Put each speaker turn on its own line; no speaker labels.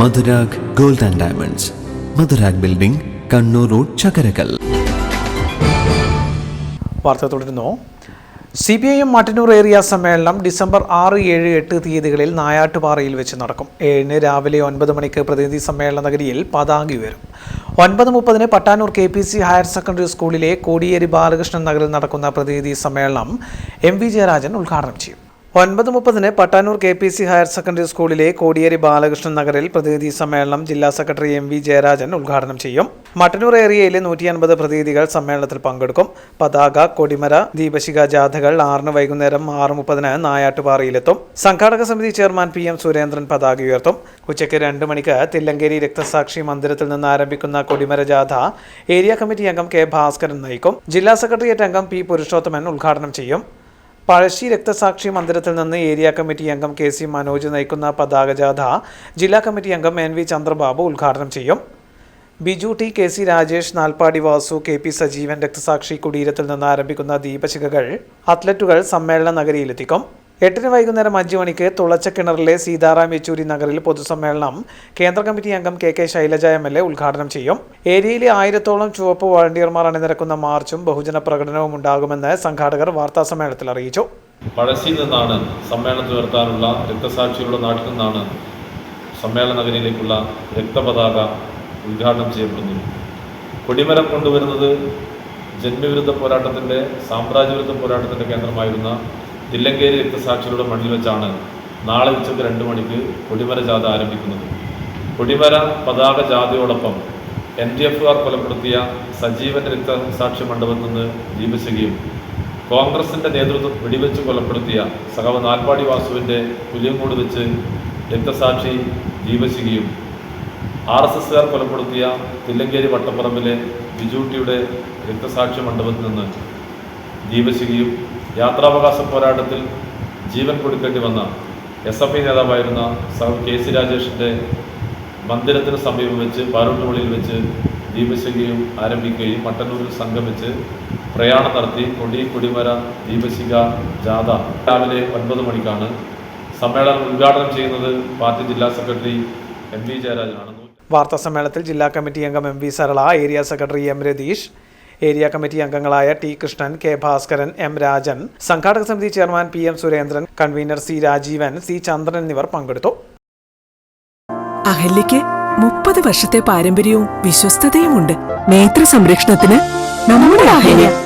Madhurag gold and diamonds. Madhurag building Kannur road Chakkarakkal.
വാർത്ത തുടരുന്നു. C P I M Mattannur area സമ്മേളനം December ആറ് ഏഴ് എട്ട് തീയതികളിൽ നായാട്ടുപാറയിൽ വെച്ച് നടക്കും. ഏഴിന് രാവിലെ ഒൻപത് മണിക്ക് പ്രതിനിധി സമ്മേളന നഗരിയിൽ പതാക ഉയരും. ഒൻപത് മുപ്പതിന് Pattanur K P C higher secondary സ്കൂളിലെ കോടിയേരി ബാലകൃഷ്ണൻ നഗറിൽ നടക്കുന്ന പ്രതിനിധി സമ്മേളനം എം വി ജയരാജൻ ഉദ്ഘാടനം ചെയ്യും. ഒൻപത് മുപ്പതിന് Pattanur K P C higher secondary സ്കൂളിലെ കോടിയേരി ബാലകൃഷ്ണൻ നഗറിൽ പ്രതിനിധി സമ്മേളനം ജില്ലാ സെക്രട്ടറി എം വി ജയരാജൻ ഉദ്ഘാടനം ചെയ്യും. മട്ടന്നൂർ ഏരിയയിലെ നൂറ്റി അൻപത് പ്രതിനിധികൾ സമ്മേളനത്തിൽ പങ്കെടുക്കും. പതാക കൊടിമര ദീപശിക ജാഥകൾ ആറിന് വൈകുന്നേരം ആറ് മുപ്പതിന് നായാട്ടുപാറയിലെത്തും. സംഘാടക സമിതി ചെയർമാൻ പി എം സുരേന്ദ്രൻ പതാക ഉയർത്തും. ഉച്ചയ്ക്ക് രണ്ട് മണിക്ക് തില്ലങ്കേരി രക്തസാക്ഷി മന്ദിരത്തിൽ നിന്ന് ആരംഭിക്കുന്ന കൊടിമര ജാഥ ഏരിയ കമ്മിറ്റി അംഗം കെ ഭാസ്കരൻ നയിക്കും. ജില്ലാ സെക്രട്ടേറിയറ്റ് അംഗം പി പുരുഷോത്തമൻ ഉദ്ഘാടനം ചെയ്യും. പഴശ്ശി രക്തസാക്ഷി മന്ദിരത്തിൽ നിന്ന് ഏരിയ കമ്മിറ്റി അംഗം കെ സി മനോജ് നയിക്കുന്ന പതാകജാഥ ജില്ലാ കമ്മിറ്റി അംഗം എൻ വി ചന്ദ്രബാബു ഉദ്ഘാടനം ചെയ്യും. Biju T K C Rajesh Nalpadi Vasu K P Sajeevan രക്തസാക്ഷി കുടീരത്തിൽ നിന്ന് ആരംഭിക്കുന്ന ദീപശിഖകൾ അത്ലറ്റുകൾ സമ്മേളന നഗരിയിലെത്തിക്കും. എട്ടിന് വൈകുന്നേരം അഞ്ച് മണിക്ക് തുളച്ചക്കിണറിലെ സീതാറാം യെച്ചൂരി നഗറിൽ പൊതുസമ്മേളനം കേന്ദ്ര കമ്മിറ്റി അംഗം K K Shailaja M L A ഉദ്ഘാടനം ചെയ്യും. ഏരിയയിലെ ആയിരത്തോളം ചുവപ്പ് വോളണ്ടിയർമാർ അണിനിരക്കുന്ന മാർച്ചും ബഹുജന പ്രകടനവും ഉണ്ടാകുമെന്ന് സംഘാടകർ വാർത്താ സമ്മേളനത്തിൽ അറിയിച്ചു.
പഴശ്ശിയിൽ നിന്നാണ് സമ്മേളനത്തിൽ ഉയർത്താനുള്ള രക്തസാക്ഷികളുടെ നാട്ടിൽ നിന്നാണ് സമ്മേളന നഗരിയിലേക്കുള്ള രക്തപതാക ഉദ്ഘാടനം ചെയ്യപ്പെടുന്നത്. കൊടിമരം കൊണ്ടുവരുന്നത് ജന്മവിരുദ്ധ പോരാട്ടത്തിന്റെ സാമ്രാജ്യവിരുദ്ധ പോരാട്ടത്തിന്റെ കേന്ദ്രമായിരുന്ന തില്ലങ്കേരി രക്തസാക്ഷികളുടെ മണ്ണിൽ വെച്ചാണ് നാളെ ഉച്ചയ്ക്ക് രണ്ട് മണിക്ക് കൊടിമര ജാഥ ആരംഭിക്കുന്നത്. കൊടിമര പതാക ജാഥയോടൊപ്പം എൻ ഡി എഫുകാർ കൊലപ്പെടുത്തിയ സജീവന്റെ രക്തസാക്ഷി മണ്ഡപത്തിൽ നിന്ന് ദീപശികയും കോൺഗ്രസിന്റെ നേതൃത്വം വെടിവെച്ച് കൊലപ്പെടുത്തിയ സഹവ നാൽപ്പാടി വാസുവിന്റെ പുലിയങ്കോട് വെച്ച് രക്തസാക്ഷി ദീപശികയും ആർ എസ് എസ്സുകാർ കൊലപ്പെടുത്തിയ തില്ലങ്കേരി വട്ടപ്പറമ്പിലെ ബിജൂട്ടിയുടെ രക്തസാക്ഷി മണ്ഡപത്തിൽ നിന്ന് ദീപശികയും യാത്രാവകാശ പോരാട്ടത്തിൽ ജീവൻ കൊടുക്കേണ്ടി വന്ന എസ് എഫ് ഐ നേതാവായിരുന്ന സഹ കെ സി രാജേഷിന്റെ മന്ദിരത്തിന് സമീപം വെച്ച് പാലോട്ടുപള്ളിയിൽ വെച്ച് ദീപശിഖയും ആരംഭിക്കുകയും മട്ടന്നൂരിൽ സംഗമിച്ച് പ്രയാണം നടത്തി കൊടി കൊടിമര ദീപശിഖ ജാഥ രാവിലെ ഒൻപത് മണിക്കാണ്. സമ്മേളനം ഉദ്ഘാടനം ചെയ്യുന്നത് പാർട്ടി ജില്ലാ സെക്രട്ടറി എം വി ജയരാജനാണ്.
വാർത്താ സമ്മേളനത്തിൽ ജില്ലാ കമ്മിറ്റി അംഗം M V Sarala area secretary M Ratheesh area committee അംഗങ്ങളായ T Krishnan K Bhaskaran M Rajan സംഘാടക സമിതി chairman P M Surendran convener C Rajeevan C Chandran എന്നിവർ പങ്കെടുത്തു.
അഹല്യയ്ക്ക് മുപ്പത് വർഷത്തെ പാരമ്പര്യവും വിശ്വസ്തതയുമുണ്ട്. നേത്ര സംരക്ഷണത്തിന് നമ്മുടെ അഹല്യ.